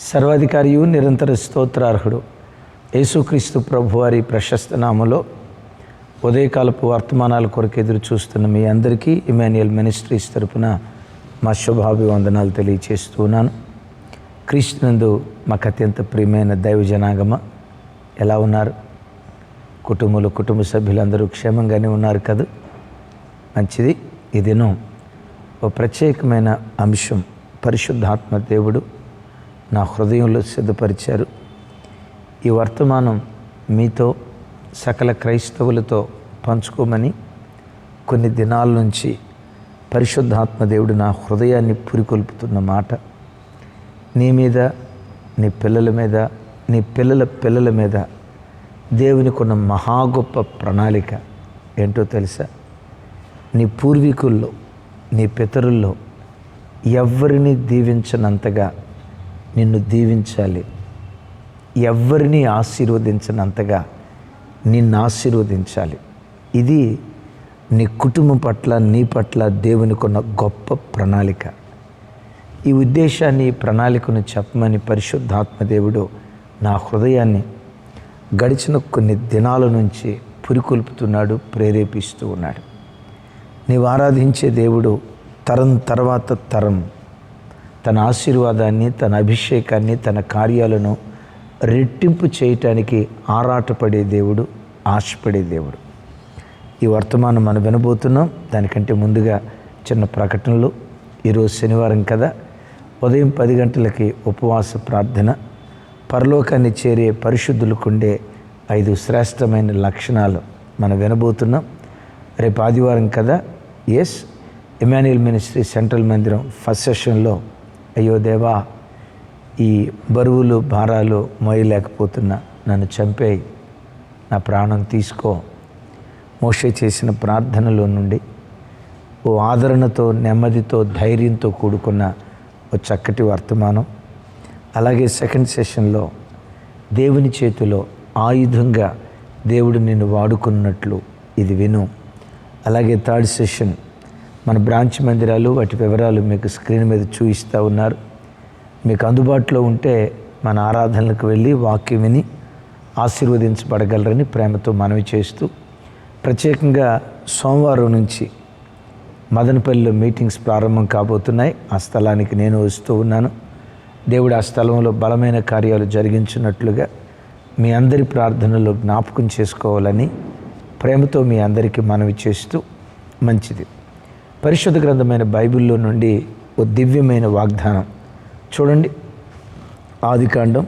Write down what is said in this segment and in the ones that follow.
సర్వాధికారియు నిరంతర స్తోత్రార్హుడు. యేసుక్రీస్తు ప్రభువారి ప్రశస్త నామలో ఉదయకాలపు వర్తమానాల కొరకు ఎదురు చూస్తున్న మీ అందరికీ ఇమాన్యుయల్ మినిస్ట్రీస్ తరపున మా శుభాభివందనాలు తెలియచేస్తున్నాను క్రీస్తునందు మాకు అత్యంత ప్రియమైన దైవ జనాగమ ఎలా ఉన్నారు? కుటుంబంలో కుటుంబ సభ్యులందరూ క్షేమంగానే ఉన్నారు కదా? మంచిది. ఈ దినం ఓ ప్రత్యేకమైన అంశం పరిశుద్ధాత్మ దేవుడు నా హృదయంలో సిద్ధపరిచారు. ఈ వర్తమానం మీతో సకల క్రైస్తవులతో పంచుకోమని కొన్ని దినాల నుంచి పరిశుద్ధాత్మ దేవుడు నా హృదయాన్ని పురికొల్పుతున్న మాట. నీ మీద నీ పిల్లల మీద నీ పిల్లల పిల్లల మీద దేవునికి ఉన్న మహా గొప్ప ప్రణాళిక ఏంటో తెలుసా? నీ పూర్వీకుల్లో నీ పితరుల్లో ఎవరిని దీవించనంతగా నిన్ను దీవించాలి. ఎవరిని ఆశీర్వదించినంతగా నిన్ను ఆశీర్వదించాలి. ఇది నీ కుటుంబం పట్ల నీ పట్ల దేవునికున్న గొప్ప ప్రణాళిక. ఈ ఉద్దేశాన్ని ప్రణాళికను చెప్పమని పరిశుద్ధాత్మ దేవుడు నా హృదయాన్ని గడిచిన కొన్ని దినాల నుంచి పురికొల్పుతున్నాడు ప్రేరేపిస్తూ ఉన్నాడు. నీవు ఆరాధించే దేవుడు తరం తర్వాత తరం తన ఆశీర్వాదాన్ని తన అభిషేకాన్ని తన కార్యాలను రెట్టింపు చేయటానికి ఆరాటపడే దేవుడు ఆశపడే దేవుడు. ఈ వర్తమానం మనం వినబోతున్నాం. దానికంటే ముందుగా చిన్న ప్రకటనలు. ఈరోజు శనివారం కదా. ఉదయం పది గంటలకి ఉపవాస ప్రార్థన. పరలోకాన్ని చేరే పరిశుద్ధులకుండే ఐదు శ్రేష్టమైన లక్షణాలు మనం వినబోతున్నాం. రేపు ఆదివారం కదా. ఎస్ ఇమాన్యుయల్ మినిస్ట్రీ సెంట్రల్ మందిరం ఫస్ట్ సెషన్లో అయ్యో దేవా ఈ బరువులు భారాలు మోయలేకపోతున్నా నన్ను చంపేయి. నా ప్రాణం తీసుకో. మోషే చేసిన ప్రార్థనలో నుండి ఓ ఆదరణతో నెమ్మదితో ధైర్యంతో కూడుకున్న ఓ చక్కటి వర్తమానం. అలాగే సెకండ్ సెషన్లో దేవుని చేతిలో ఆయుధంగా దేవుడు నిన్ను వాడుకున్నట్లు ఇది విను. అలాగే థర్డ్ సెషన్ మన బ్రాంచ్ మందిరాలు వాటి వివరాలు మీకు స్క్రీన్ మీద చూపిస్తూ ఉన్నారు. మీకు అందుబాటులో ఉంటే మన ఆరాధనలకు వెళ్ళి వాక్యం విని ఆశీర్వదించబడగలరని ప్రేమతో మనవి చేస్తూ ప్రత్యేకంగా సోమవారం నుంచి మదనపల్లిలో మీటింగ్స్ ప్రారంభం కాబోతున్నాయి. ఆ స్థలానికి నేను వస్తూ ఉన్నాను. దేవుడు ఆ స్థలంలో బలమైన కార్యాలు జరిగించినట్లుగా మీ అందరి ప్రార్థనలో జ్ఞాపకం చేసుకోవాలని ప్రేమతో మీ అందరికీ మనవి చేస్తూ మంచిది. పరిశుద్ధ గ్రంథమైన బైబిల్లో నుండి ఓ దివ్యమైన వాగ్దానం. చూడండి. ఆదికాండం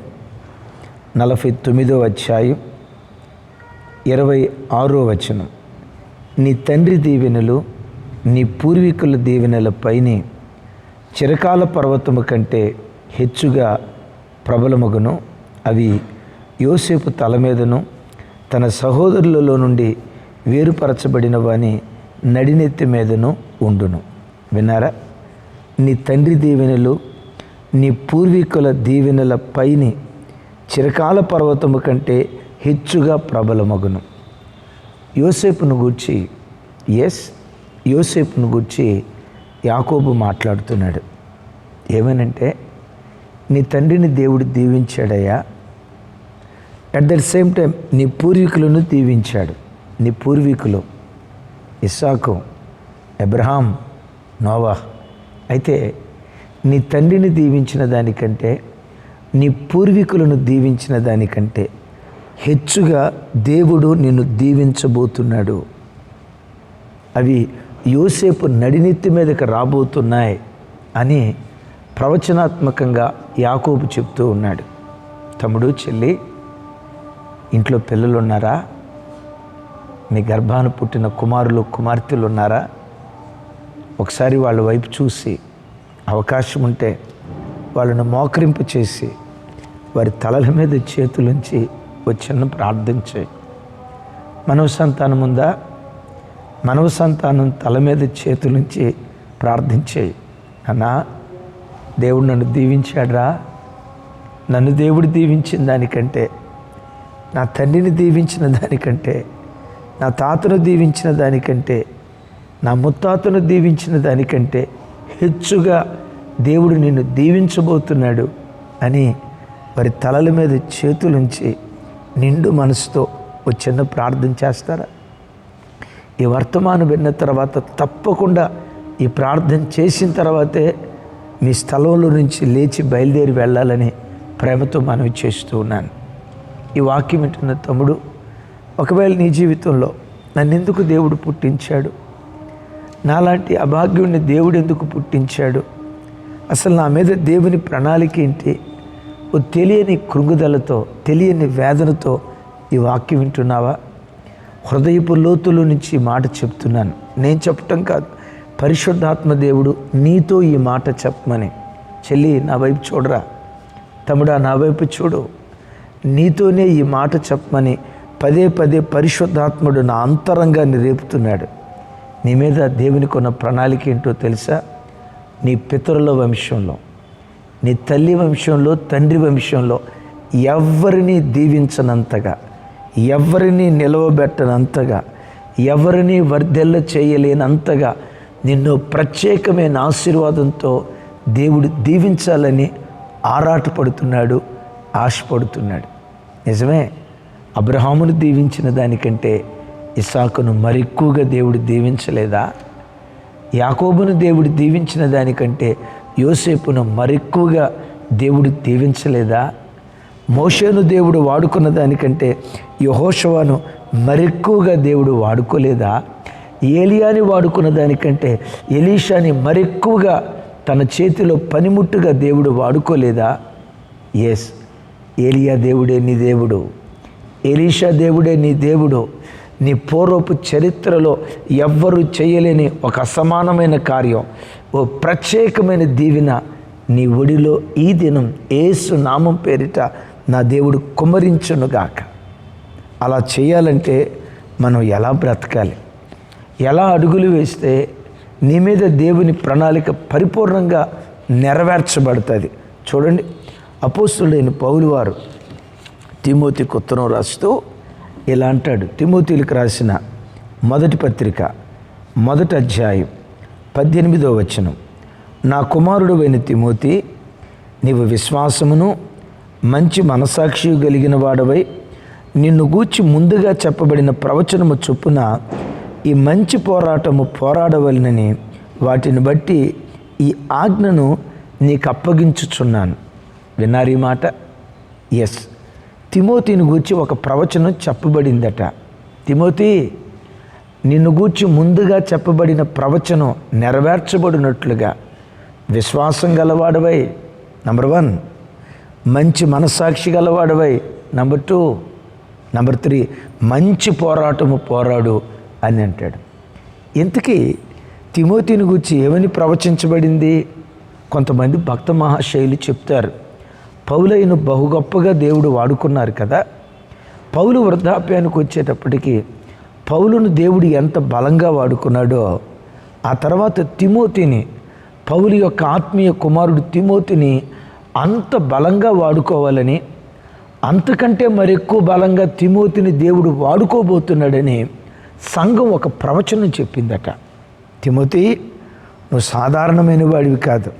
నలభై తొమ్మిదో అధ్యాయం ఇరవై ఆరో వచనం. నీ తండ్రి దీవెనలు నీ పూర్వీకుల దీవెనలపైనే చిరకాల పర్వతము కంటే హెచ్చుగా ప్రబలమగును. అవి యోసేపు తల మీదను తన సహోదరులలో నుండి వేరుపరచబడినవని నడినెత్తి మీదను ఉండును. విన్నారా? నీ తండ్రి దీవెనలు నీ పూర్వీకుల దీవెనల పైని చిరకాల పర్వతము కంటే హెచ్చుగా ప్రబలమగును. యోసేపును గూర్చి ఎస్ యోసేపును గూర్చి యాకోబు మాట్లాడుతున్నాడు. ఏమనంటే నీ తండ్రిని దేవుడు దీవించాడయ్యా. అట్ ద సేమ్ టైం నీ పూర్వీకులను దీవించాడు. నీ పూర్వీకులు ఇస్సాకు అబ్రహాం నోవా. అయితే నీ తండ్రిని దీవించిన దానికంటే నీ పూర్వీకులను దీవించిన దానికంటే హెచ్చుగా దేవుడు నిన్ను దీవించబోతున్నాడు. అవి యోసేపు నడినెత్తి మీదకి రాబోతున్నాయి అని ప్రవచనాత్మకంగా యాకోబు చెప్తూ ఉన్నాడు. తమ్ముడు చెల్లి ఇంట్లో పిల్లలు ఉన్నారా మీ గర్భాన పుట్టిన కుమారులు కుమార్తెలు ఉన్నారా ఒకసారి వాళ్ళ వైపు చూసి అవకాశం ఉంటే వాళ్ళను మోకరింపు చేసి వారి తలల మీద చేతులుంచి వచ్చిన ప్రార్థించే మనవ సంతానం ఉందా? మనవ సంతానం తల మీద చేతులుంచి ప్రార్థించే అన్నా దేవుడు నన్ను దీవించాడ్రా. నన్ను దేవుడు దీవించిన దానికంటే నా తండ్రిని దీవించిన దానికంటే నా తాతను దీవించిన దానికంటే నా ముత్తాతను దీవించిన దానికంటే హెచ్చుగా దేవుడు నిన్ను దీవించబోతున్నాడు అని వారి తలల మీద చేతులుంచి నిండు మనసుతో ఒక చిన్న ప్రార్థన చేస్తారా? ఈ వర్తమానం విన్న తర్వాత తప్పకుండా ఈ ప్రార్థన చేసిన తర్వాతే మీ స్థలంలో నుంచి లేచి బయలుదేరి వెళ్ళాలని ప్రేమతో మనవి చేస్తూ ఉన్నాను. ఈ వాక్యం వింటున్న తమ్ముడు ఒకవేళ నీ జీవితంలో నన్నెందుకు దేవుడు పుట్టించాడు? నాలాంటి అభాగ్యుడిని దేవుడు ఎందుకు పుట్టించాడు? అసలు నా మీద దేవుని ప్రణాళిక ఏంటి? ఓ తెలియని కృంగుదలతో తెలియని వేదనతో ఈ వాక్యం వింటున్నావా? హృదయపు లోతులో నుంచి మాట చెప్తున్నాను. నేను చెప్పటం కాదు. పరిశుద్ధాత్మ దేవుడు నీతో ఈ మాట చెప్పమని. చెల్లి నా వైపు చూడరా. తమ్ముడా నా వైపు చూడు. నీతోనే ఈ మాట చెప్పమని పదే పదే పరిశుద్ధాత్ముడు నా అంతరంగాన్ని రేపుతున్నాడు. నీ మీద దేవునికి ఉన్న ప్రణాళిక ఏంటో తెలుసా? నీ పితరుల వంశంలో నీ తల్లి వంశంలో తండ్రి వంశంలో ఎవరిని దీవించనంతగా ఎవరిని నిలవబెట్టనంతగా ఎవరిని వర్ధెల్ల చేయలేనంతగా నిన్ను ప్రత్యేకమైన ఆశీర్వాదంతో దేవుడు దీవించాలని ఆరాటపడుతున్నాడు ఆశపడుతున్నాడు. నిజమే అబ్రహామును దీవించిన దానికంటే ఇసాకును మరెక్కువగా దేవుడు దీవించలేదా? యాకోబును దేవుడు దీవించిన దానికంటే యోసేపును మరెక్కువగా దేవుడు దీవించలేదా? మోషేను దేవుడు వాడుకున్న దానికంటే యహోషవాను మరెక్కువగా దేవుడు వాడుకోలేదా? ఏలియాని వాడుకున్న దానికంటే ఎలీషాని మరెక్కువగా తన చేతిలో పనిముట్టుగా దేవుడు వాడుకోలేదా? ఎస్ ఏలియా దేవుడే నీ దేవుడు. ఎలీషా దేవుడే నీ దేవుడు. నీ పూర్వపు చరిత్రలో ఎవ్వరూ చేయలేని ఒక అసమానమైన కార్యం. ఓ ప్రత్యేకమైన దీవెన నీ ఒడిలో ఈ దినం ఏసు నామం పేరిట నా దేవుడు కుమరించునుగాక అలా చేయాలంటే మనం ఎలా బ్రతకాలి? ఎలా అడుగులు వేస్తే నీ మీద దేవుని ప్రణాళిక పరిపూర్ణంగా నెరవేర్చబడుతుంది? చూడండి అపోస్తుడైన పౌలు వారు తిమోతికి ఉత్తరం రాస్తూ ఇలా అంటాడు. తిమోతిలకు రాసిన మొదటి పత్రిక మొదటి అధ్యాయం పద్దెనిమిదో వచనం. నా కుమారుడు అయిన తిమోతి నీవు విశ్వాసమును మంచి మనసాక్షి కలిగిన వాడవై నిన్ను గూర్చి ముందుగా చెప్పబడిన ప్రవచనము చొప్పున ఈ మంచి పోరాటము పోరాడవలనని వాటిని బట్టి ఈ ఆజ్ఞను నీకు అప్పగించుచున్నాను విన్నారీ మాట? ఎస్ తిమోతిని గూర్చి ఒక ప్రవచనం చెప్పబడిందట. తిమోతి నిన్ను గూర్చి ముందుగా చెప్పబడిన ప్రవచనం నెరవేర్చబడినట్లుగా. విశ్వాసం గలవాడవై నంబర్ వన్. మంచి మనస్సాక్షి గలవాడవై నంబర్ టూ. నంబర్ త్రీ మంచి పోరాటము పోరాడు అని అంటాడు. ఇంతకీ తిమోతిని గురించి ఏమని ప్రవచించబడింది? కొంతమంది భక్త మహాశైలి చెప్తారు. పౌలైన బహు గొప్పగా దేవుడు వాడుకున్నారు కదా. పౌలు వృద్ధాప్యానికి వచ్చేటప్పటికి పౌలును దేవుడు ఎంత బలంగా వాడుకున్నాడో ఆ తర్వాత తిమోతిని పౌలు యొక్క ఆత్మీయ కుమారుడు తిమోతిని అంత బలంగా వాడుకోవాలని అంతకంటే మరెక్కువ బలంగా తిమోతిని దేవుడు వాడుకోబోతున్నాడని సంఘం ఒక ప్రవచనం చెప్పిందట. తిమోతి నువ్వు సాధారణమైన వాడివి కాదు.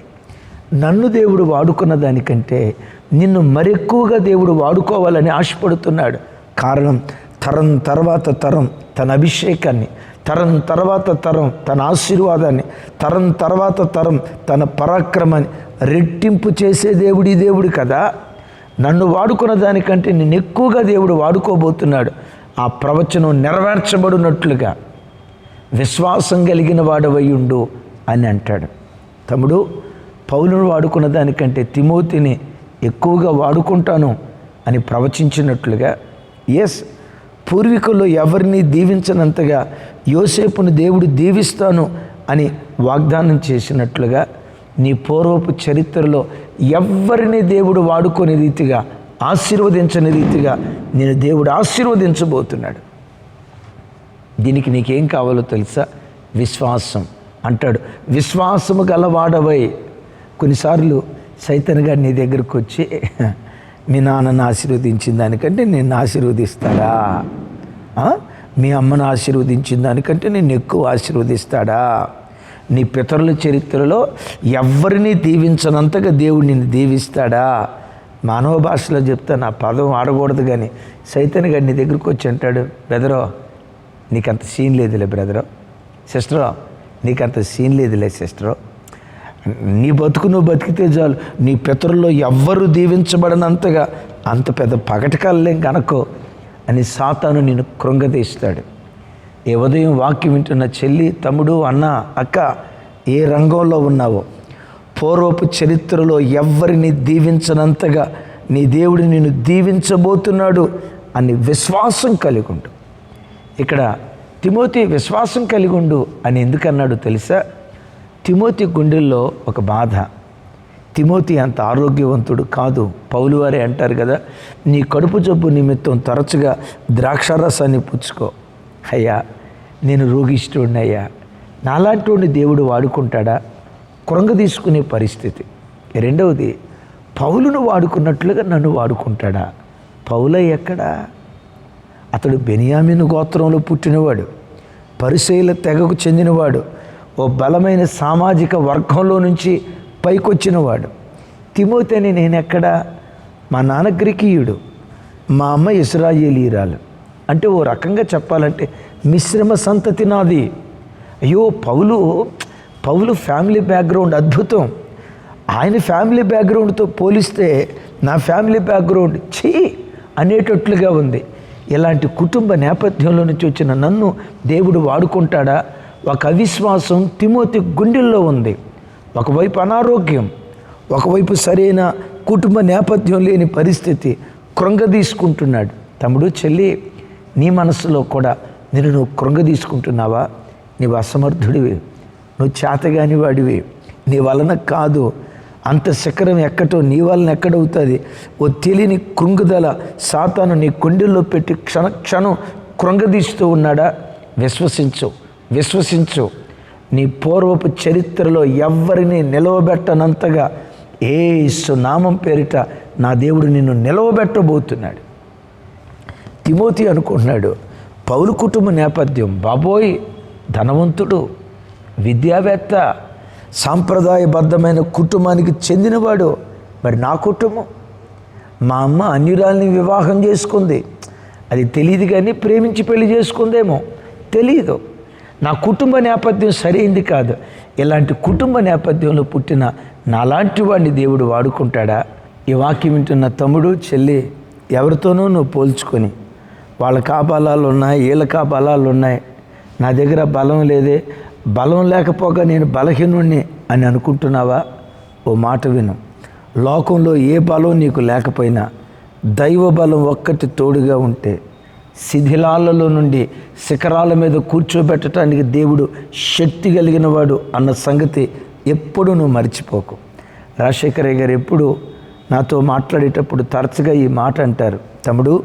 నన్ను దేవుడు వాడుకున్న దానికంటే నిన్ను మరెక్కువగా దేవుడు వాడుకోవాలని ఆశపడుతున్నాడు. కారణం తరం తర్వాత తరం తన అభిషేకాన్ని తరం తర్వాత తరం తన ఆశీర్వాదాన్ని తరం తర్వాత తరం తన పరాక్రమాన్ని రెట్టింపు చేసే దేవుడి దేవుడు కదా. నన్ను వాడుకున్న దానికంటే నేను ఎక్కువగా దేవుడు వాడుకోబోతున్నాడు. ఆ ప్రవచనం నెరవేర్చబడినట్లుగా విశ్వాసం కలిగిన వాడవయ్యుండు అని అంటాడు. తమ్ముడు పౌలును వాడుకున్న దానికంటే తిమోతిని ఎక్కువగా వాడుకుంటాను అని ప్రవచించినట్లుగా ఎస్ పూర్వీకుల్లో ఎవరిని దీవించనంతగా యోసేపును దేవుడు దీవిస్తాను అని వాగ్దానం చేసినట్లుగా నీ పూర్వపు చరిత్రలో ఎవరిని దేవుడు వాడుకునే రీతిగా ఆశీర్వదించని రీతిగా నేను దేవుడు ఆశీర్వదించబోతున్నాడు? దీనికి నీకేం కావాలో తెలుసా? విశ్వాసం. అంటాడు విశ్వాసము గలవాడవై కొన్నిసార్లు సైతన్ గారు నీ దగ్గరకు వచ్చి మీ నాన్నను ఆశీర్వదించిన దానికంటే నిన్ను ఆశీర్వదిస్తాడా? మీ అమ్మను ఆశీర్వదించిన దానికంటే నేను ఎక్కువ ఆశీర్వదిస్తాడా? నీ పితరుల చరిత్రలో ఎవరిని దీవించనంతగా దేవుడు నిన్ను దీవిస్తాడా? మానవ భాషలో చెప్తా నా పదం ఆడకూడదు కానీ సైతన్ గారి నీ దగ్గరికి వచ్చి అంటాడు బ్రదరో నీకంత సీన్ లేదులే బ్రదరో. సిస్టరో నీకంత సీన్ లేదులే సిస్టరో. నీ బతుకు నువ్వు బతికితే చాలు. నీ పితరుల్లో ఎవ్వరు దీవించబడనంతగా అంత పెద్ద పగటకాలలేం కనుకో అని సాతాను నేను కృంగదీస్తాడు. ఏ ఉదయం వాక్యం వింటున్న చెల్లి తమ్ముడు అన్న అక్క ఏ రంగంలో ఉన్నావో పూర్వపు చరిత్రలో ఎవ్వరిని దీవించనంతగా నీ దేవుడు నిన్ను దీవించబోతున్నాడు అని విశ్వాసం కలిగి ఉండు ఇక్కడ తిమోతి విశ్వాసం కలిగి ఉండు అని ఎందుకన్నాడు తెలుసా? తిమోతి గుండెల్లో ఒక బాధ. తిమోతి అంత ఆరోగ్యవంతుడు కాదు. పౌలు వారే అంటారు కదా నీ కడుపు జబ్బు నిమిత్తం తరచుగా ద్రాక్షారసాన్ని పుచ్చుకో. అయ్యా నేను రోగిష్ఠుడిని అయ్యా నాలాంటి దేవుడు వాడుకుంటాడా? కురంగ తీసుకునే పరిస్థితి. రెండవది పౌలును వాడుకున్నట్లుగా నన్ను వాడుకుంటాడా? పౌల ఎక్కడా? అతడు బెనియామిను గోత్రంలో పుట్టినవాడు. పరిశైల తెగకు చెందినవాడు. ఓ బలమైన సామాజిక వర్గంలో నుంచి పైకొచ్చినవాడు. తిమోతిని నేను ఎక్కడ మా నాన్న గ్రీకీయుడు మా అమ్మ ఇస్రాయేలీరాలు. అంటే ఓ రకంగా చెప్పాలంటే మిశ్రమ సంతతి నాది. అయ్యో పౌలు పౌలు ఫ్యామిలీ బ్యాక్గ్రౌండ్ అద్భుతం. ఆయన ఫ్యామిలీ బ్యాక్గ్రౌండ్తో పోలిస్తే నా ఫ్యామిలీ బ్యాక్గ్రౌండ్ చీ అనేటట్లుగా ఉంది. ఇలాంటి కుటుంబ నేపథ్యంలో నుంచి వచ్చిన నన్ను దేవుడు వాడుకుంటాడా? ఒక అవిశ్వాసం తిమోతి గుండెల్లో ఉంది. ఒకవైపు అనారోగ్యం ఒకవైపు సరైన కుటుంబ నేపథ్యం లేని పరిస్థితి కృంగదీసుకుంటున్నాడు. తమ్ముడు చెల్లి నీ మనసులో కూడా నేను నువ్వు కృంగదీసుకుంటున్నావా? నీవు అసమర్థుడివి నువ్వు చేతగాని వాడివి. నీ వలన కాదు అంత శిఖరం ఎక్కటో నీ వలన ఎక్కడవుతుంది. ఓ తెలియని కృంగుదల సాతాను నీ కొండెల్లో పెట్టి క్షణ క్షణం కృంగదీస్తూ ఉన్నాడా? విశ్వసించు. విశ్వసించు. నీ పూర్వపు చరిత్రలో ఎవ్వరిని నిలవబెట్టనంతగా ఏ నామం పేరిట నా దేవుడు నిన్ను నిలవబెట్టబోతున్నాడు. తిమోతి అనుకుంటున్నాడు పౌరు కుటుంబ నేపథ్యం బాబోయ్ ధనవంతుడు విద్యావేత్త సాంప్రదాయబద్ధమైన కుటుంబానికి చెందినవాడు మరి నా కుటుంబం? మా అమ్మ అన్యురాల్ని వివాహం చేసుకుంది. అది తెలియదు కానీ ప్రేమించి పెళ్ళి చేసుకుందేమో. తెలియదు నా కుటుంబ నేపథ్యం సరైంది కాదు. ఇలాంటి కుటుంబ నేపథ్యంలో పుట్టిన నాలాంటి వాడిని దేవుడు వాడుకుంటాడా? ఈ వాక్యం వింటున్న తమ్ముడు చెల్లి ఎవరితోనూ నువ్వు పోల్చుకొని వాళ్ళ ఆ బలాలు ఉన్నాయి వీళ్ళకి బలాలు ఉన్నాయి నా దగ్గర బలం లేదే బలం లేకపోగా నేను బలహీనుణ్ణి అని అనుకుంటున్నావా? ఓ మాట విను. లోకంలో ఏ బలం నీకు లేకపోయినా దైవ బలం ఒక్కటి తోడుగా ఉంటే శిథిలాలలో నుండి శిఖరాల మీద కూర్చోబెట్టడానికి దేవుడు శక్తి కలిగిన వాడు అన్న సంగతి ఎప్పుడు నువ్వు మర్చిపోకు. రాజశేఖరయ్య గారు ఎప్పుడు నాతో మాట్లాడేటప్పుడు తరచుగా ఈ మాట అంటారు. తమ్ముడు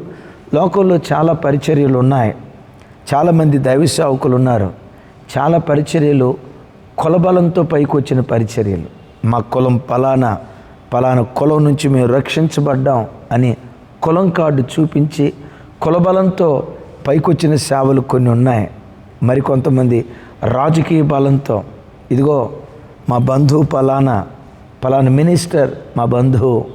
లోకంలో చాలా పరిచర్యలు ఉన్నాయి చాలామంది దైవ సేవకులు ఉన్నారు చాలా పరిచర్యలు కులబలంతో పైకి వచ్చిన పరిచర్యలు. మా కులం పలానా పలానా కులం నుంచి మేము రక్షించబడ్డాం అని కులం కార్డు చూపించి కులబలంతో పైకొచ్చిన సేవలు కొన్ని ఉన్నాయి. మరికొంతమంది రాజకీయ బలంతో. ఇదిగో మా బంధువు పలానా పలానా మినిస్టర్ మా బంధువు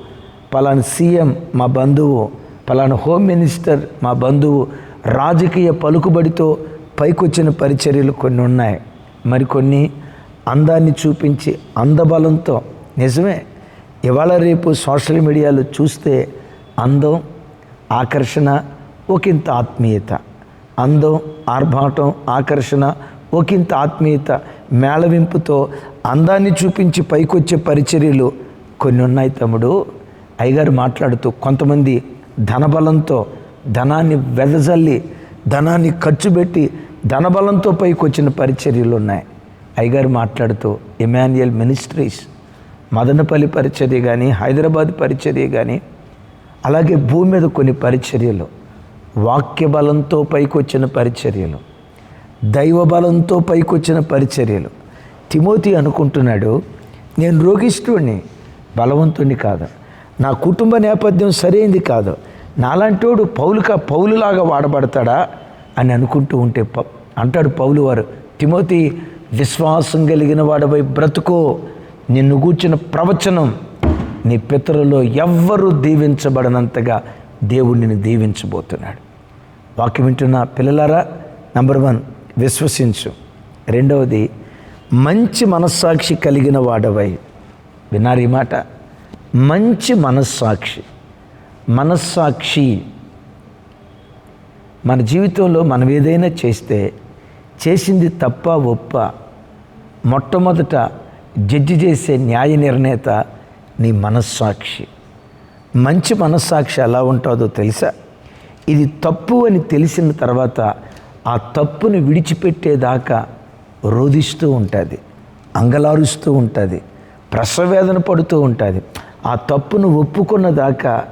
పలానా సీఎం మా బంధువు పలానా హోమ్ మినిస్టర్ మా బంధువు రాజకీయ పలుకుబడితో పైకొచ్చిన పరిచర్యలు కొన్ని ఉన్నాయి. మరికొన్ని అందాన్ని చూపించి అందబలంతో. నిజమే ఇవాళ రేపు సోషల్ మీడియాలో చూస్తే అందం ఆకర్షణ ఒకంత ఆత్మీయత. అందం ఆర్భాటం ఆకర్షణ ఒకంత ఆత్మీయత మేళవింపుతో అందాన్ని చూపించి పైకొచ్చే పరిచర్యలు కొన్ని ఉన్నాయి తమ్ముడు. అయ్యగారు మాట్లాడుతూ కొంతమంది ధనబలంతో ధనాన్ని వెదజల్లి ధనాన్ని ఖర్చు పెట్టి ధనబలంతో పైకొచ్చిన పరిచర్యలు ఉన్నాయి. అయ్యగారు మాట్లాడుతూ ఎమాన్యుయల్ మినిస్ట్రీస్ మదనపల్లి పరిచర్య కానీ హైదరాబాద్ పరిచర్య కానీ అలాగే భూమి మీద కొన్ని పరిచర్యలు వాక్య బలంతో పైకొచ్చిన పరిచర్యలు దైవ బలంతో పరిచర్యలు. తిమోతి అనుకుంటున్నాడు నేను రోగిష్ఠుడిని బలవంతుడిని కాదు. నా కుటుంబ నేపథ్యం సరైంది కాదు. నాలాంటోడు పౌలుక పౌలులాగా వాడబడతాడా? అని అనుకుంటూ ఉంటే ప- అంటాడు పౌలు వారు తిమోతి విశ్వాసం కలిగిన వాడపై బ్రతుకో. నిన్ను కూర్చున్న ప్రవచనం నీ పితరులో ఎవ్వరూ దీవించబడనంతగా దేవుడు నిన్ను దీవించబోతున్నాడు. వాక్యం వింటున్న పిల్లలారా నంబర్ వన్ విశ్వసించు. రెండవది మంచి మనస్సాక్షి కలిగిన వాడవై. విన్నారు ఈ మాట? మంచి మనస్సాక్షి. మనస్సాక్షి. మన జీవితంలో మనం ఏదైనా చేస్తే చేసింది తప్ప ఒప్ప మొట్టమొదట జడ్జి చేసే న్యాయ నిర్ణేత నీ మనస్సాక్షి. మంచి మనస్సాక్షి ఎలా ఉంటుందో తెలుసా? ఇది తప్పు అని తెలిసిన తర్వాత ఆ తప్పును విడిచిపెట్టేదాకా రోధిస్తూ ఉంటుంది అంగలారుస్తూ ఉంటుంది ప్రసవేదన పడుతూ ఉంటుంది. ఆ తప్పును ఒప్పుకున్న దాకా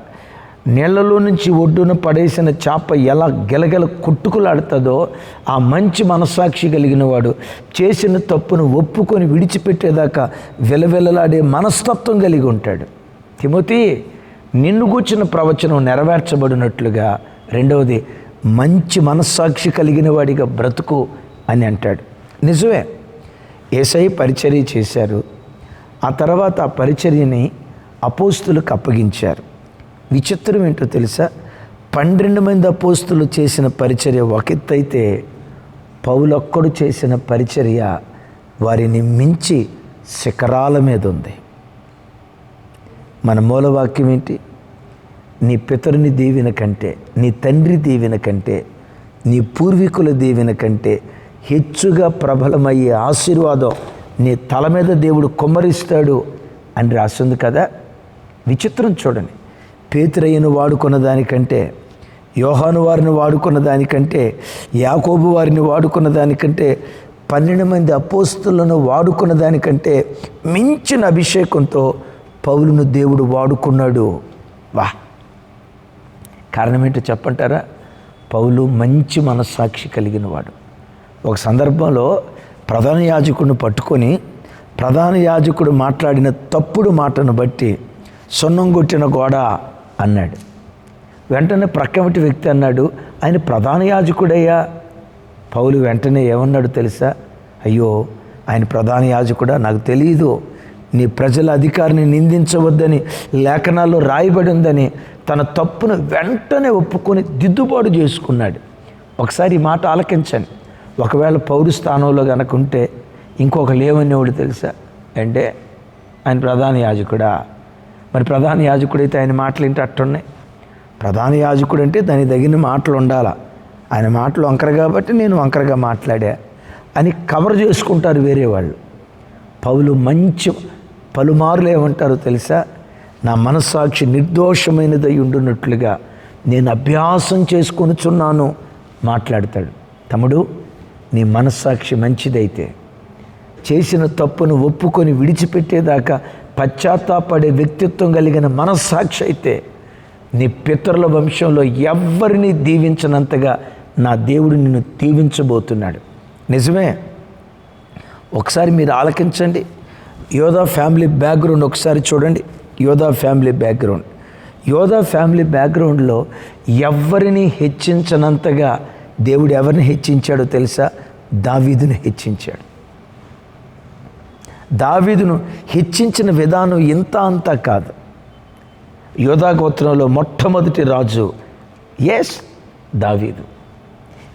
నుంచి ఒడ్డున పడేసిన చేప ఎలా గెలగెల కొట్టుకులాడుతుందో ఆ మంచి మనస్సాక్షి కలిగిన వాడు చేసిన తప్పును ఒప్పుకొని విడిచిపెట్టేదాకా వెలవెలలాడే మనస్తత్వం కలిగి ఉంటాడు. తిమోతి నిన్ను కూర్చున్న ప్రవచనం నెరవేర్చబడినట్లుగా రెండవది మంచి మనస్సాక్షి కలిగిన వాడిగా బ్రతుకు అని అంటాడు. నిజమే ఏసై పరిచర్య చేశారు. ఆ తర్వాత ఆ పరిచర్యని అపోస్తులకు అప్పగించారు. విచిత్రం ఏంటో తెలుసా? పన్నెండు మంది అపోస్తులు చేసిన పరిచర్య ఒక ఎత్తు పౌలొక్కడు చేసిన పరిచర్య వారిని మించి శిఖరాల మీద ఉంది. మన మూలవాక్యం ఏంటి? నీ పితరుని దీవెన కంటే నీ తండ్రి దీవెన కంటే నీ పూర్వీకుల దీవెన కంటే హెచ్చుగా ప్రబలమయ్యే ఆశీర్వాదం నీ తల మీద దేవుడు కుమ్మరిస్తాడు అని రాసింది కదా. విచిత్రం చూడండి. పేతురయ్యను వాడుకున్న దానికంటే యోహాను వారిని వాడుకున్న దానికంటే యాకోబు వారిని వాడుకున్న దానికంటే పన్నెండు మంది అపోస్తులను వాడుకున్న దానికంటే మించిన అభిషేకంతో పౌలును దేవుడు వాడుకున్నాడు. వా కారణం ఏంటో చెప్పంటారా? పౌలు మంచి మనస్సాక్షి కలిగిన వాడు ఒక సందర్భంలో ప్రధాన యాజకుడిని పట్టుకొని ప్రధాన యాజకుడు మాట్లాడిన తప్పుడు మాటను బట్టి సున్నం కొట్టిన గోడ అన్నాడు. వెంటనే ప్రక్కమటి వ్యక్తి అన్నాడు ఆయన ప్రధాన యాజకుడయ్యా. పౌలు వెంటనే ఏమన్నాడు తెలుసా? అయ్యో ఆయన ప్రధాన యాజకుడా? నాకు తెలియదు నీ ప్రజల అధికారిని నిందించవద్దని లేఖనాల్లో రాయబడి ఉందని తన తప్పును వెంటనే ఒప్పుకొని దిద్దుబాటు చేసుకున్నాడు. ఒకసారి ఈ మాట ఆలకించండి. ఒకవేళ పౌరు స్థానంలో కనుక ఉంటే ఇంకొక లేవనేవాడు తెలుసా? అంటే ఆయన ప్రధాన యాజకుడా? మరి ప్రధాన యాజకుడైతే ఆయన మాటలు ఏంటి? అట్టున్నాయి. ప్రధాన యాజకుడు అంటే దానికి తగిన మాటలు ఉండాలా? ఆయన మాటలు వంకర కాబట్టి నేను వంకరగా మాట్లాడా? అని కవర్ చేసుకుంటారు వేరే వాళ్ళు. పౌలు మంచి పలుమార్లు ఏమంటారో తెలుసా? నా మనస్సాక్షి నిర్దోషమైనదై ఉండున్నట్లుగా నేను అభ్యాసం చేసుకొనుచున్నాను మాట్లాడతాడు. తమ్ముడు నీ మనస్సాక్షి మంచిదైతే చేసిన తప్పును ఒప్పుకొని విడిచిపెట్టేదాకా పశ్చాత్తాపడే వ్యక్తిత్వం కలిగిన మనస్సాక్షి అయితే నీ పితరుల వంశంలో ఎవ్వరిని దీవించనంతగా నా దేవుడు నిన్ను దీవించబోతున్నాడు. నిజమే? ఒకసారి మీరు ఆలకించండి. యోధా ఫ్యామిలీ బ్యాక్గ్రౌండ్ ఒకసారి చూడండి. యోధా ఫ్యామిలీ బ్యాక్గ్రౌండ్. యోధా ఫ్యామిలీ బ్యాక్గ్రౌండ్లో ఎవరిని హెచ్చించనంతగా దేవుడు ఎవరిని హెచ్చించాడో తెలుసా? దావీదును హెచ్చించాడు. దావీదును హెచ్చించిన విధానం ఇంత అంతా కాదు. యోధా గోత్రంలో మొట్టమొదటి రాజు ఎస్ దావీదు.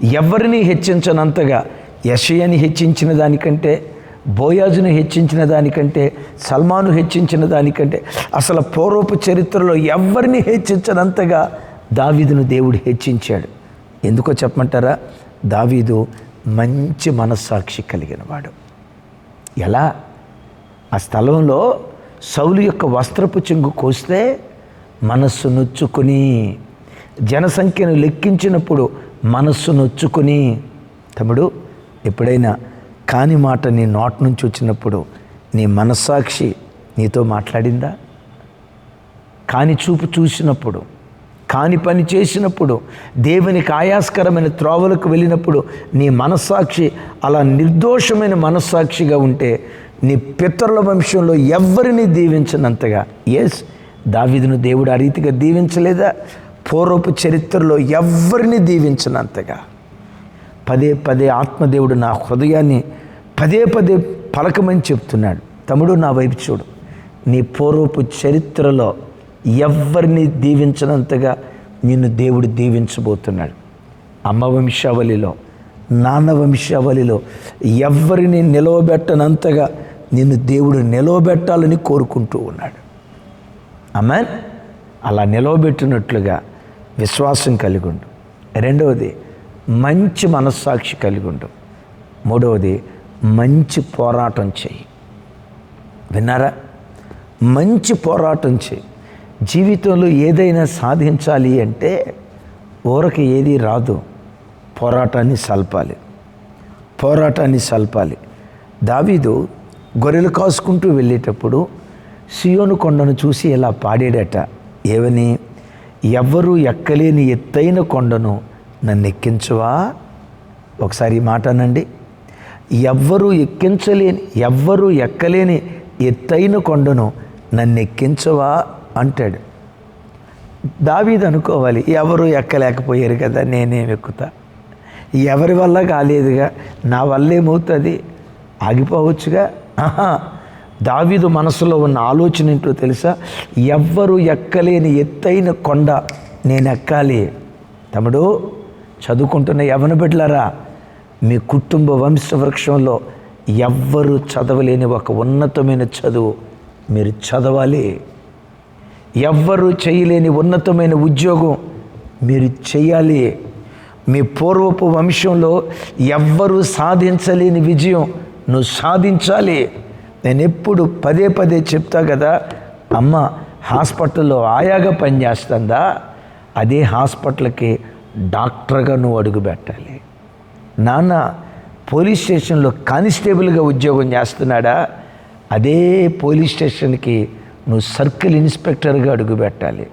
ఎవరిని హెచ్చించనంతగా యషయని హెచ్చించిన దానికంటే బోయాజును హెచ్చించిన దానికంటే సల్మాను హెచ్చించిన దానికంటే అసలు పూర్వపు చరిత్రలో ఎవరిని హెచ్చించనంతగా దావీదును దేవుడు హెచ్చించాడు. ఎందుకో చెప్పమంటారా? దావీదు మంచి మనస్సాక్షి కలిగిన వాడు ఎలా? ఆ స్థలంలో సౌలు యొక్క వస్త్రపు చెంగు కోస్తే మనస్సు నొచ్చుకుని జనసంఖ్యను లెక్కించినప్పుడు మనస్సు నొచ్చుకుని తమ్ముడు ఎప్పుడైనా కాని మాట నీ నోట్ నుంచి వచ్చినప్పుడు నీ మనస్సాక్షి నీతో మాట్లాడిందా? కాని చూపు చూసినప్పుడు కాని పని చేసినప్పుడు దేవునికి ఆయాస్కరమైన త్రోవలకు వెళ్ళినప్పుడు నీ మనస్సాక్షి అలా నిర్దోషమైన మనస్సాక్షిగా ఉంటే నీ పితరుల వంశంలో ఎవరిని దీవించనంతగా? ఎస్ దావిదును దేవుడు ఆ రీతిగా దీవించలేదా? పూర్వపు చరిత్రలో ఎవరిని దీవించనంతగా? పదే పదే ఆత్మదేవుడు నా హృదయాన్ని పదే పదే పలకమని చెప్తున్నాడు. తమ్ముడు నా వైపు చూడు. నీ పూర్వపు చరిత్రలో ఎవరిని దీవించినంతగా నిన్ను దేవుడు దీవించబోతున్నాడు. అమ్మ వంశావళిలో నాన్న వంశావళిలో ఎవరిని నిలవబెట్టనంతగా నిన్ను దేవుడు నిలవబెట్టాలని కోరుకుంటూ ఉన్నాడు. అమెన్ అలా నిలవబెట్టినట్లుగా విశ్వాసం కలిగి ఉండు. రెండవది మంచి మనస్సాక్షి కలిగి ఉండు. మూడవది మంచి పోరాటం చేయి. విన్నారా? మంచి పోరాటం చేయి. జీవితంలో ఏదైనా సాధించాలి అంటే ఊరకి ఏది రాదు. పోరాటాన్ని సల్పాలి. పోరాటాన్ని సల్పాలి. దావీదు గొర్రెలు కాసుకుంటూ వెళ్ళేటప్పుడు సియోను కొండను చూసి ఇలా పాడాడట. ఏవని ఎవ్వరూ ఎక్కలేని ఎత్తైన కొండను నన్ను ఎక్కించువా? ఒకసారి ఈ మాట అనండి. ఎవ్వరూ ఎక్కించలేని ఎవ్వరూ ఎక్కలేని ఎత్తైన కొండను నన్ను ఎక్కించవా అంటాడు. దావీది అనుకోవాలి ఎవరు ఎక్కలేకపోయారు కదా నేనేం ఎక్కుతా? ఎవరి వల్ల కాలేదుగా? నా వల్ల ఏమవుతుంది? ఆగిపోవచ్చుగా? దావీదు మనసులో ఉన్న ఆలోచన ఏంటో తెలుసా? ఎవ్వరు ఎక్కలేని ఎత్తైన కొండ నేను ఎక్కాలి. తమ్ముడు చదువుకుంటున్న యవన బిడ్డలారా మీ కుటుంబ వంశవృక్షంలో ఎవ్వరు చదవలేని ఒక ఉన్నతమైన చదువు మీరు చదవాలి. ఎవ్వరూ చేయలేని ఉన్నతమైన ఉద్యోగం మీరు చేయాలి. మీ పూర్వపు వంశంలో ఎవ్వరూ సాధించలేని విజయం నువ్వు సాధించాలి. నేను ఎప్పుడు పదే పదే చెప్తా కదా అమ్మ హాస్పిటల్లో ఆయాగా పనిచేస్తుందా అదే హాస్పిటల్కి డాక్టర్గా నువ్వు అడుగు పెట్టాలి. నాన్న పోలీస్ స్టేషన్లో కానిస్టేబుల్గా ఉద్యోగం చేస్తున్నాడా? అదే పోలీస్ స్టేషన్కి నువ్వు సర్కిల్ ఇన్స్పెక్టర్గా అడుగు పెట్టాలి.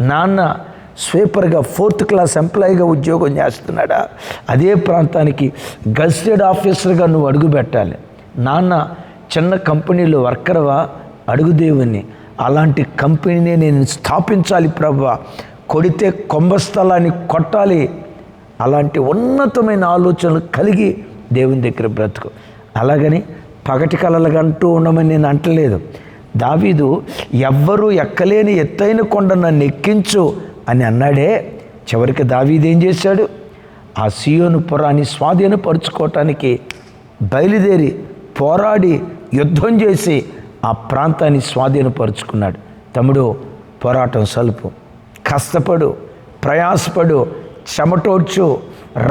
నాన్న స్వీపర్గా ఫోర్త్ క్లాస్ ఎంప్లాయీగా ఉద్యోగం చేస్తున్నాడా? అదే ప్రాంతానికి గజిటెడ్ ఆఫీసర్గా నువ్వు అడుగు పెట్టాలి. నాన్న చిన్న కంపెనీలో వర్కర్వా? అడుగుదేవుని అలాంటి కంపెనీని నేను స్థాపించాలి ప్రభా. కొడితే కొంబస్థలాన్ని కొట్టాలి. అలాంటి ఉన్నతమైన ఆలోచనలు కలిగి దేవుని దగ్గర బ్రతుకు. అలాగని పగటి కలలుగంటూ ఉండమని నేను అంటలేదు. దావీదు ఎవ్వరూ ఎక్కలేని ఎత్తైన కొండ నన్ను ఎక్కించు అని అన్నాడే. చివరికి దావీదు ఏం చేశాడు? ఆ సియోను పురాన్ని స్వాధీనపరుచుకోవటానికి బయలుదేరి పోరాడి యుద్ధం చేసి ఆ ప్రాంతాన్ని స్వాధీనపరుచుకున్నాడు. తమ్ముడు పోరాటం సలుపు. కష్టపడు ప్రయాసపడు చెమటోడ్చు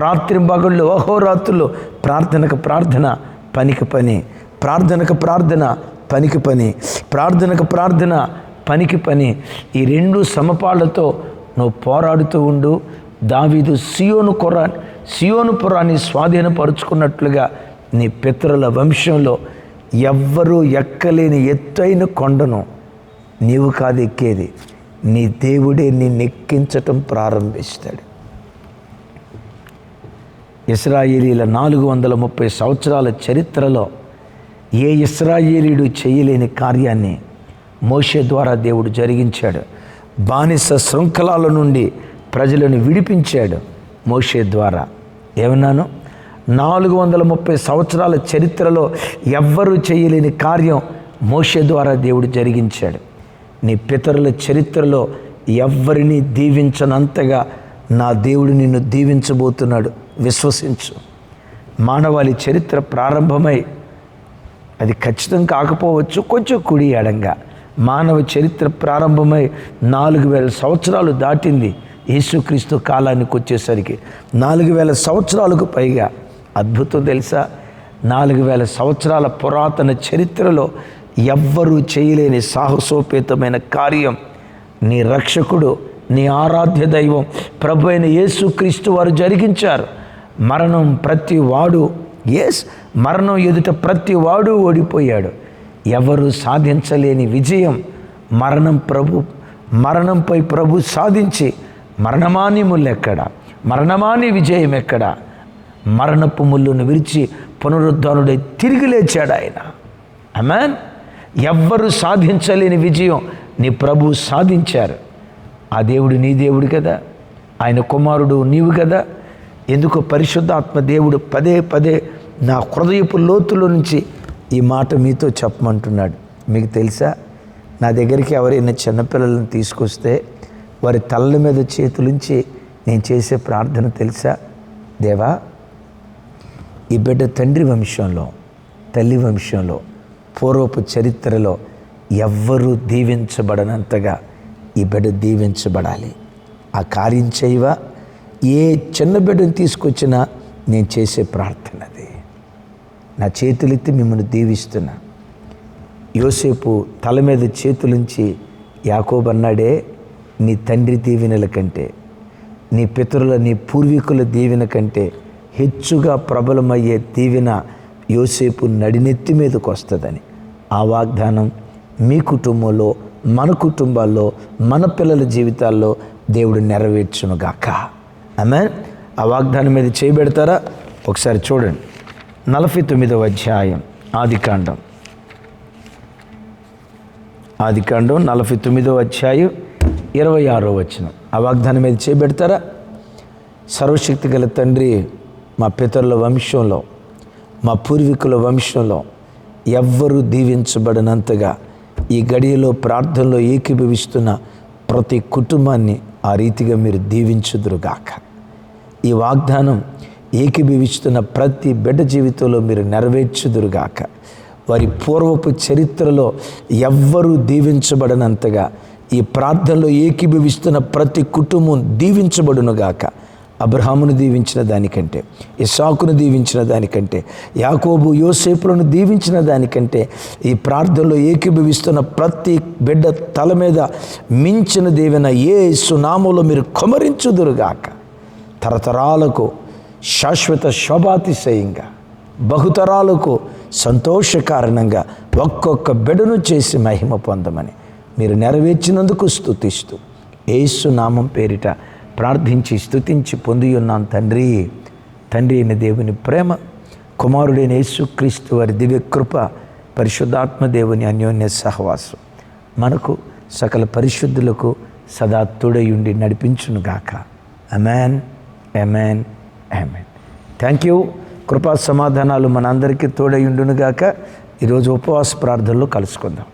రాత్రి పగళ్ళు అహోరాత్రులు ప్రార్థనకు ప్రార్థన పనికి పని. ప్రార్థనకు ప్రార్థన పనికి పని. ప్రార్థనకు ప్రార్థన పనికి పని. ఈ రెండు సమపాళ్ళతో నువ్వు పోరాడుతూ ఉండు. దావీదు సియోను కురా సియోను పురాన్ని స్వాధీనపరుచుకున్నట్లుగా నీ పితరుల వంశంలో ఎవ్వరూ ఎక్కలేని ఎత్తైన కొండను నీవు కాదు ఎక్కేది నీ దేవుడే నిన్నెక్కించటం ప్రారంభిస్తాడు. ఇస్రాయేలీల నాలుగు వందల ముప్పై సంవత్సరాల చరిత్రలో ఏ ఇస్రాయేలీడు చేయలేని కార్యాన్ని మోషే ద్వారా దేవుడు జరిగించాడు. బానిస శృంఖలాల నుండి ప్రజలను విడిపించాడు మోషే ద్వారా. ఏమన్నాను? నాలుగు వందల ముప్పై సంవత్సరాల చరిత్రలో ఎవ్వరూ చేయలేని కార్యం మోషే ద్వారా దేవుడు జరిగించాడు. నీ పితరుల చరిత్రలో ఎవ్వరిని దీవించనంతగా నా దేవుడు నిన్ను దీవించబోతున్నాడు. విశ్వసించు. మానవాళి చరిత్ర ప్రారంభమై అది ఖచ్చితం కాకపోవచ్చు కొంచెం కుడి ఎడంగా మానవ చరిత్ర ప్రారంభమై నాలుగు వేల సంవత్సరాలు దాటింది యేసుక్రీస్తు కాలానికి వచ్చేసరికి. నాలుగు వేల సంవత్సరాలకు పైగా అద్భుతం తెలుసా? నాలుగు వేల సంవత్సరాల పురాతన చరిత్రలో ఎవ్వరూ చేయలేని సాహసోపేతమైన కార్యం. నీ రక్షకుడు నీ ఆరాధ్య దైవం ప్రభు అయిన యేసుక్రీస్తు వారు జరిగించారు. మరణం ప్రతి వాడు ఎస్ మరణం ఎదుట ప్రతి వాడు ఓడిపోయాడు. ఎవరు సాధించలేని విజయం. మరణం ప్రభు మరణంపై ప్రభు సాధించి మరణమాని ముల్లెక్కడ మరణమాని విజయం ఎక్కడ? మరణపు ముళ్ళును విరిచి పునరుద్ధానుడై తిరిగి లేచాడు ఆయన. అమెన్ ఎవ్వరు సాధించలేని విజయం నీ ప్రభు సాధించారు. ఆ దేవుడు నీ దేవుడు కదా. ఆయన కుమారుడు నీవు కదా. ఎందుకు పరిశుద్ధాత్మ దేవుడు పదే పదే నా హృదయపు లోతులో నుంచి ఈ మాట మీతో చెప్పమంటున్నాడు. మీకు తెలుసా? నా దగ్గరికి ఎవరైనా చిన్నపిల్లలను తీసుకొస్తే వారి తల్ల మీద చేతులుంచి నేను చేసే ప్రార్థన తెలుసా? దేవా ఈ బిడ్డ తండ్రి వంశంలో తల్లి వంశంలో పూర్వపు చరిత్రలో ఎవ్వరూ దీవించబడనంతగా ఈ బిడ్డ దీవించబడాలి. ఆ కార్యం చేయవా? ఏ చిన్న బిడ్డను తీసుకొచ్చినా నేను చేసే ప్రార్థన అది. నా చేతులెత్తి మిమ్మల్ని దీవిస్తున్నా. యోసేపు తల మీద చేతులుంచి యాకోబన్నాడే నీ తండ్రి దీవెనల కంటే నీ పితరుల నీ పూర్వీకుల దీవెన కంటే హెచ్చుగా ప్రబలమయ్యే దీవెన యోసేపు నడినెత్తి మీదకు వస్తుందని. ఆ వాగ్దానం మీ కుటుంబంలో మన కుటుంబాల్లో మన పిల్లల జీవితాల్లో దేవుడు నెరవేర్చునుగాక. ఆమె ఆ వాగ్దానం మీద చేయబెడతారా? ఒకసారి చూడండి. నలభై తొమ్మిదవ అధ్యాయం ఆదికాండం ఆదికాండం నలభై తొమ్మిదవ అధ్యాయం ఇరవై ఆరో వచ్చిన ఆ వాగ్దానం మీద చేయబెడతారా? సర్వశక్తి గల తండ్రి మా పితరుల వంశంలో మా పూర్వీకుల వంశంలో ఎవ్వరూ దీవించబడినంతగా ఈ గడియలో ప్రార్థనలో ఏకీభవిస్తున్న ప్రతి కుటుంబాన్ని ఆ రీతిగా మీరు దీవించుదురుగాక. ఈ వాగ్దానం ఏకీభవిస్తున్న ప్రతి బిడ్డ జీవితంలో మీరు నెరవేర్చుదురుగాక. వారి పూర్వపు చరిత్రలో ఎవ్వరూ దీవించబడనంతగా ఈ ప్రార్థనలో ఏకీభవిస్తున్న ప్రతి కుటుంబం దీవించబడునుగాక. అబ్రహామును దీవించిన దానికంటే ఇసాకును దీవించిన దానికంటే యాకోబు యోసేపులను దీవించిన దానికంటే ఈ ప్రార్థనలో ఏకీభవిస్తున్న ప్రతి బిడ్డ తల మీద మించిన దీవెన ఏ సునామంలో మీరు కొమరించుదురుగాక. తరతరాలకు శాశ్వత శోభాతిశయంగా బహుతరాలకు సంతోష కారణంగా ఒక్కొక్క బిడను చేసి మహిమ పొందమని మీరు నెరవేర్చినందుకు స్థుతిస్తూ ఏసునామం పేరిట ప్రార్థించి స్తుతించి పొంది ఉన్నాను తండ్రి. తండ్రి అయిన దేవుని ప్రేమ కుమారుడైన యేసుక్రీస్తు వారి దివ్య కృప పరిశుద్ధాత్మ దేవుని అన్యోన్య సహవాసం మనకు సకల పరిశుద్ధులకు సదా తోడయుండి నడిపించునుగాక. Amen amen amen thank you కృపా సమాధానాలు మనందరికీ తోడయుండునుగాక. ఈరోజు ఉపవాస ప్రార్థనలో కలుసుకుందాం.